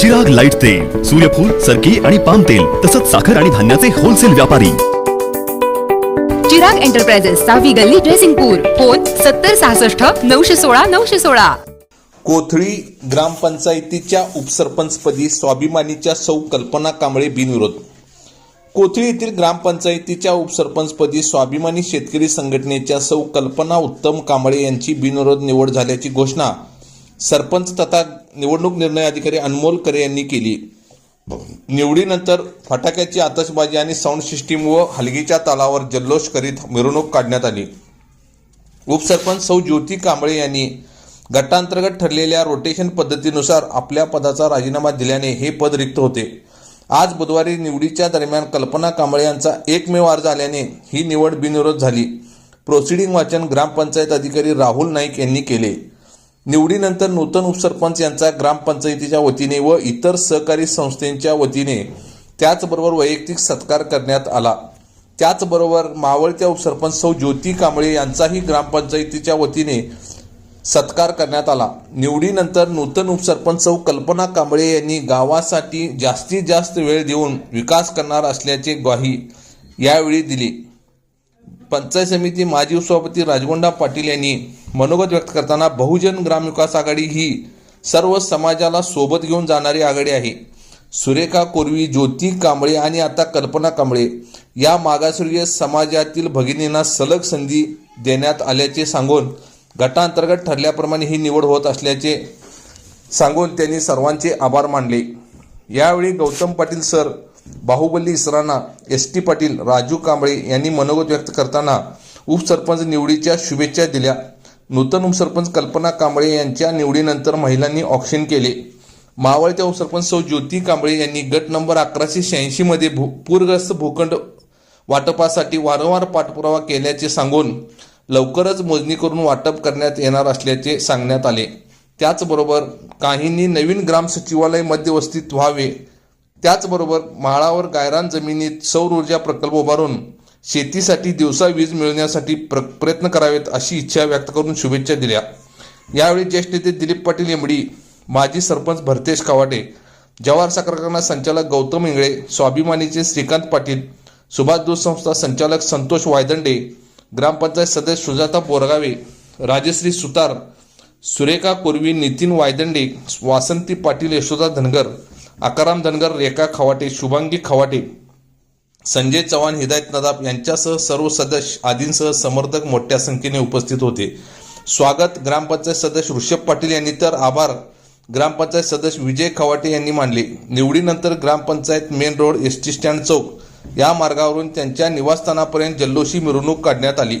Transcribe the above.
Subhag light तेल सूर्यफूल सरकी आणि पाम तेल तसंच साखर आणि धान्याचे होलसेल व्यापारी. चिराग एंटरप्राइजेस सहावी गल्ली ड्रेसिंगपूर फोन सत्तर सहासष्ट नऊशे सोळा नऊशे सोळा. कोथळी ग्रामपंचायतीच्या उपसरपंचपदी स्वाभिमानीच्या सौ कल्पना कांबळे बिनविरोध. कोथळी येथील ग्रामपंचायतीच्या उपसरपंचपदी स्वाभिमानी शेतकरी संघटनेच्या सौ कल्पना उत्तम कांबळे यांची बिनविरोध निवड झाल्याची घोषणा. सरपंच तथा निवडणूक निर्णय अधिकारी अनमोल करे यांनी केली. निवडीनंतर फटाक्याची आतषबाजी आणि साऊंड सिस्टीम व हलगीच्या तालावर जल्लोष करीत मिरवणूक काढण्यात आली. उपसरपंच सौ ज्योती कांबळे यांनी गटांतर्गत ठरलेल्या रोटेशन पद्धतीनुसार आपल्या पदाचा राजीनामा दिल्याने हे पद रिक्त होते. आज बुधवारी निवडीच्या दरम्यान कल्पना कांबळे यांचा एकमेव अर्ज आल्याने ही निवड बिनविरोध झाली. प्रोसिडिंग वाचन ग्रामपंचायत अधिकारी राहुल नाईक यांनी केले. निवडीनंतर नूतन उपसरपंच यांचा ग्रामपंचायतीच्या वतीने व इतर सहकारी संस्थेच्या वतीने त्याचबरोबर वैयक्तिक सत्कार करण्यात आला. त्याचबरोबर मावळत्या उपसरपंच सौ ज्योती कांबळे यांचाही ग्रामपंचायतीच्या वतीने सत्कार करण्यात आला. निवडीनंतर नूतन उपसरपंच सौ कल्पना कांबळे यांनी गावासाठी जास्तीत जास्त वेळ देऊन विकास करणार असल्याचे ग्वाही यावेळी दिली. पंचायत समिती माजी उपसभापती राजगोंडा पाटील यांनी मनोगत व्यक्त करताना बहुजन ग्रामविकास आघाडी ही सर्व समाजाला सोबत घेऊन जाणारी आघाडी आहे. सुरेखा कोरवी ज्योती कांबळे आणि आता कल्पना कांबळे या मागासवर्गीय समाजातील भगिनींना सलग संधी देण्यात आल्याचे सांगून गटांतर्गत ठरल्याप्रमाणे ही निवड होत असल्याचे सांगून त्यांनी सर्वांचे आभार मानले. यावेळी Gautam Patil sir Bahubali Israna S T Patil Raju Kamble यांनी मनोगत व्यक्त करताना उपसरपंच निवडीच्या शुभेच्छा दिल्या. नूतन उपसरपंच कल्पना कांबळे यांच्या निवडीनंतर महिलांनी ऑक्शन केले. मावळत्या उपसरपंच सौ ज्योती कांबळे यांनी गट नंबर अकराशे शहाऐंशीमध्ये भू पूरग्रस्त भूखंड वाटपासाठी वारंवार पाठपुरावा केल्याचे सांगून लवकरच मोजणी करून वाटप करण्यात येणार असल्याचे सांगण्यात आले. त्याचबरोबर काहींनी नवीन ग्राम सचिवालय मध्यवस्थित व्हावे त्याचबरोबर माळावर गायरान जमिनीत सौर ऊर्जा प्रकल्प उभारून शेतीसाठी दिवसा वीज मिळवण्यासाठी प्र प्रयत्न करावेत अशी इच्छा व्यक्त करून शुभेच्छा दिल्या. यावेळी ज्येष्ठ नेते दिलीप पाटील एमडी माजी सरपंच भरतेश कावाटे जवाहर साखर कारखाना संचालक गौतम इंगळे स्वाभिमानीचे श्रीकांत पाटील सुभाष दूध संस्था संचालक संतोष वायदंडे ग्रामपंचायत सदस्य सुजाता बोरगावे राजश्री सुतार सुरेखा कोरवी नितीन वायदंडे वासंती पाटील यशोदा धनगर आकाराम धनगर रेखा खवाटे शुभांगी खवाटे संजय चव्हाण हिदायत नदाब यांच्यासह सर्व सदस्य आदींसह समर्थक मोठ्या संख्येने उपस्थित होते. स्वागत ग्रामपंचायत सदस्य ऋषभ पाटील यांनी तर आभार. ग्रामपंचायत सदस्य विजय खवाटे यांनी मानले. निवडीनंतर grampanchayat main road S T stand चौक या मार्गावरून त्यांच्या निवासस्थानापर्यंत जल्लोषी मिरवणूक काढण्यात आली.